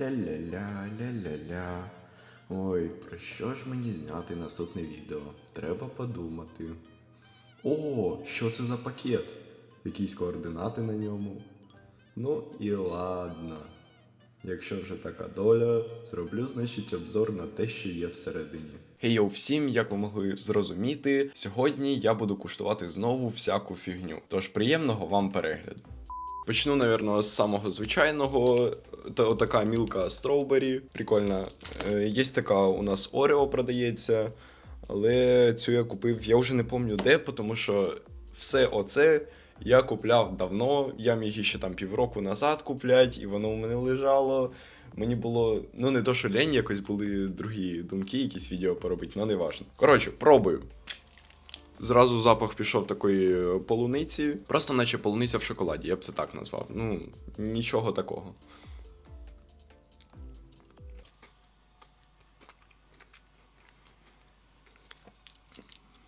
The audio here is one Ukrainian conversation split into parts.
Ля-ля-ля, ля-ля-ля. Ой, про що ж мені зняти наступне відео? Треба подумати. О, що це за пакет? Якісь координати на ньому. Ну і ладно. Якщо вже така доля, зроблю, значить, обзор на те, що є всередині. Хей всім, як ви могли зрозуміти, сьогодні я буду куштувати знову всяку фігню. Тож приємного вам перегляду. Почну, напевно, з самого звичайного. Та така мілка строубері. Прикольна. Е, Є така у нас Орео продається. Але цю я купив, я вже не пам'ятаю де, тому що все оце я купляв давно. Я міг ще там півроку назад купляти, і воно у мене лежало. Мені було, ну не то, що лень, якось були другі думки, якісь відео поробити, але не важно. Коротше, пробую. Зразу запах пішов такої полуниці, просто наче полуниця в шоколаді, я б це так назвав. Ну, нічого такого.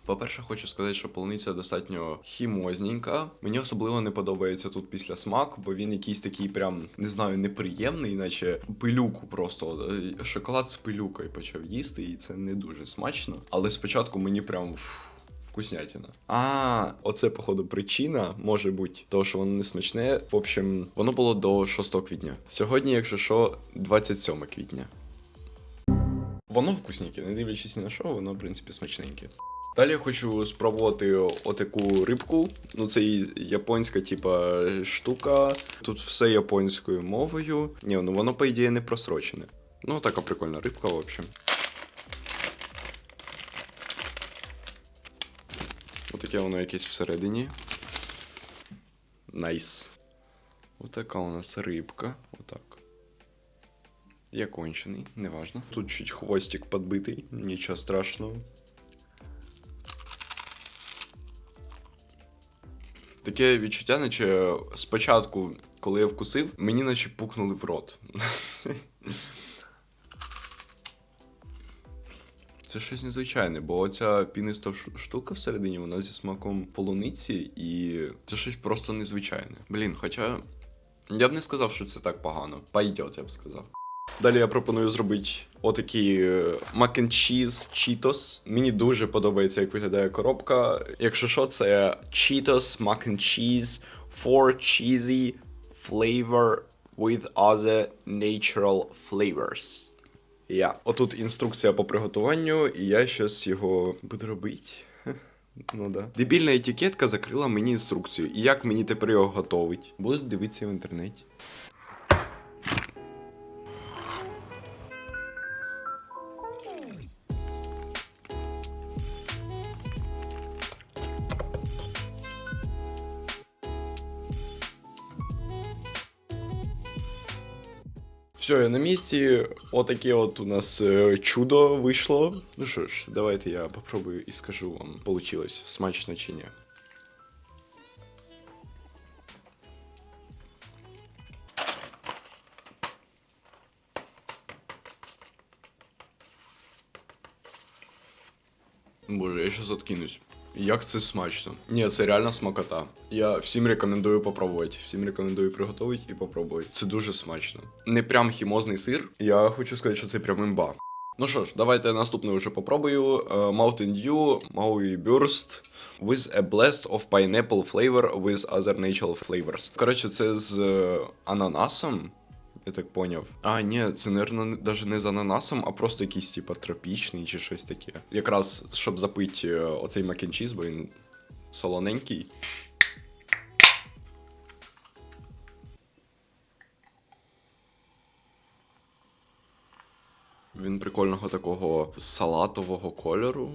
По-перше, хочу сказати, що полуниця достатньо хімозненька. Мені особливо не подобається тут після смак, бо він якийсь такий прям, не знаю, неприємний, наче пилюку просто. е, Шоколад з пилюкою почав їсти, і це не дуже смачно. Але спочатку мені прям. Фу, Вкуснятина. А, оце, походу, причина може бути, того, що воно не смачне. В общем, воно було до 6 квітня. Сьогодні, якщо що, 27 квітня. Воно вкусненьке, не дивлячись ні на що, воно, в принципі, смачненьке. Далі я хочу спробувати отаку рибку. Ну, це і японська, типа, штука. Тут все японською мовою. Ні, ну воно, по ідеї, не просрочене. Ну, така прикольна рибка, в общем. Отаке воно якесь всередині. Найс. Отака у нас рибка. Отак. Я кончений, неважно. Тут чуть хвостик подбитий, нічого страшного. Таке відчуття, наче спочатку, коли я вкусив, мені наче пукнули в рот. Це щось незвичайне, бо оця піниста штука всередині, вона зі смаком полуниці, і це щось просто незвичайне. Блін, хоча я б не сказав, що це так погано. Пойдет, я б сказав. Далі я пропоную зробити отакий cheese Cheetos. Мені дуже подобається, як виглядає коробка. Якщо що, це Cheetos mac and cheese for cheesy flavor with other natural flavors. Я. Отут інструкція по приготуванню, і я щось його буду робити. Ну да. Дебільна етикетка закрила мені інструкцію. І як мені тепер його готовить? Буду дивитися в інтернеті. Все, я на місці. Отаке от у нас е, чудо вийшло. Ну що ж, давайте я попробую і скажу вам, получилось смачно чи ні. Боже, я щас откинусь. Як це смачно. Ні, це реально смакота. Я всім рекомендую попробувати. Всім рекомендую приготувати і попробувати. Це дуже смачно. Не прям хімозний сир. Я хочу сказати, що це прям імба. Ну що ж, давайте наступне вже попробую. Е, Mountain Dew, Maui Burst with a blast of pineapple flavor with other natural flavors. Коротше, це з е, ананасом. Я так поняв. А, ні, це, наверное, навіть не з ананасом, а просто якийсь, типа, тропічний чи щось таке. Якраз, щоб запити е, оцей макенчіз, бо він солоненький. Він прикольного такого салатового кольору.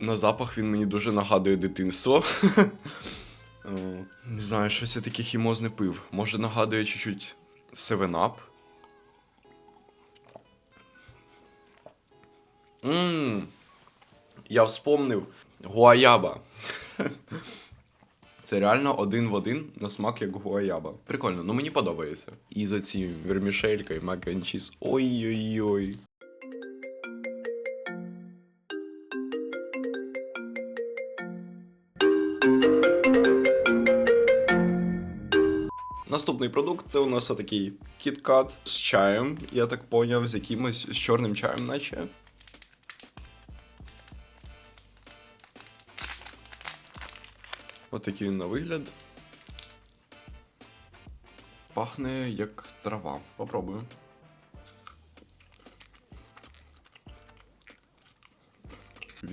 На запах він мені дуже нагадує дитинство. О, Не знаю, щось я таке хімозне пив. Може нагадує чуть-чуть 7-Up. Ммм. Я вспомнив гуаяба. Це реально один в один на смак як гуаяба. Прикольно, ну мені подобається. І за ці вермішелька і мак cheese. Ой-ой-ой. Наступний продукт це у нас отакий кіткат з чаєм, я так поняв, з якимось з чорним чаєм, наче. Отакий він на вигляд. Пахне як трава. Попробую.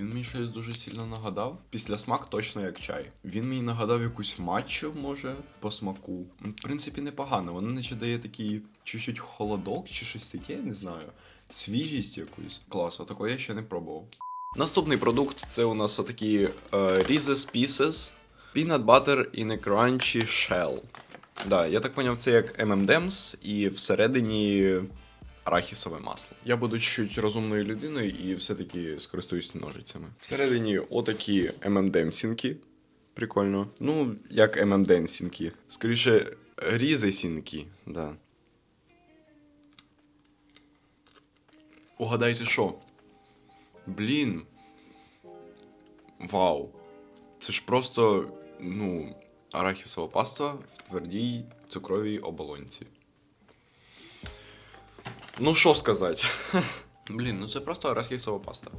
Він мені щось дуже сильно нагадав. Після смак точно як чай. Він мені нагадав якусь матчу, може, по смаку. В принципі, непогано. Воно наче дає такий чуть-чуть холодок чи щось таке, я не знаю. Свіжість якусь. Клас, такого я ще не пробував. Наступний продукт це у нас отакі е, Reese's Pieces. Peanut Butter in a Crunchy Shell. Да, я так поняв, це як M&M's і всередині арахісове масло. Я буду чуть розумною людиною і все-таки скористуюсь ножицями. Всередині отакі M&M'сінки. Прикольно. Ну, як M&M'сінки. Скоріше, різесінки, да. Угадайте, що? Блін. Вау. Це ж просто, ну, арахісова паста в твердій цукровій оболонці. Ну, що сказати? Блін, ну це просто арахісова паста.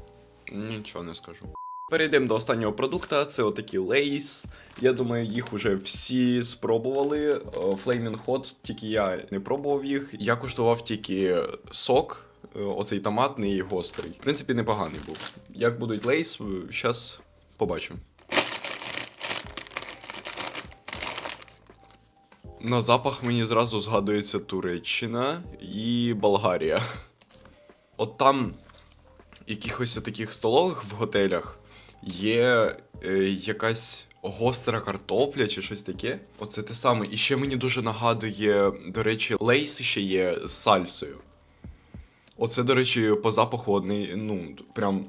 Нічого не скажу. Перейдемо до останнього продукту. Це отакі лейс. Я думаю, їх уже всі спробували. Е, Flaming Hot, тільки я не пробував їх. Я куштував тільки сок, е, оцей томатний і гострий. В принципі, непоганий був. Як будуть лейс, зараз побачимо. На запах мені зразу згадується Туреччина і Болгарія. От там якихось таких столових в готелях є е, якась гостра картопля чи щось таке. Оце те саме. І ще мені дуже нагадує, до речі, лейс ще є з сальсою. Оце, до речі, по запаху одний, ну, прям,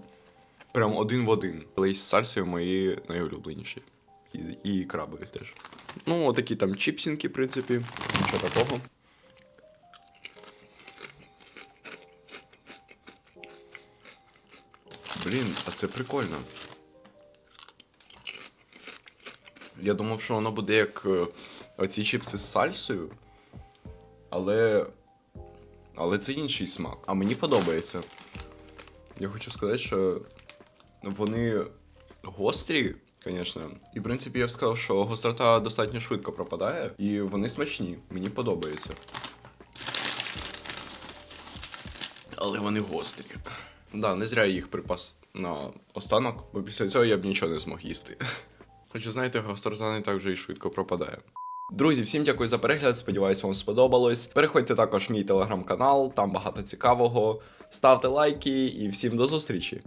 прям один в один. Лейс з сальсою мої найулюбленіші. І, і крабові теж. Ну, отакі там чіпсінки, в принципі, нічого такого. Блін, а це прикольно. Я думав, що воно буде як е, оці чіпси з сальсою. Але. Але це інший смак. А мені подобається. Я хочу сказати, що вони гострі, звісно. І в принципі я б сказав, що гострота достатньо швидко пропадає, і вони смачні. Мені подобається. Але вони гострі. Да, не зря я їх припас на останок, бо після цього я б нічого не змог їсти. Хоча, знаєте, гострота не так вже і швидко пропадає. Друзі, всім дякую за перегляд. Сподіваюсь, вам сподобалось. Переходьте також в мій телеграм-канал, там багато цікавого. Ставте лайки і всім до зустрічі!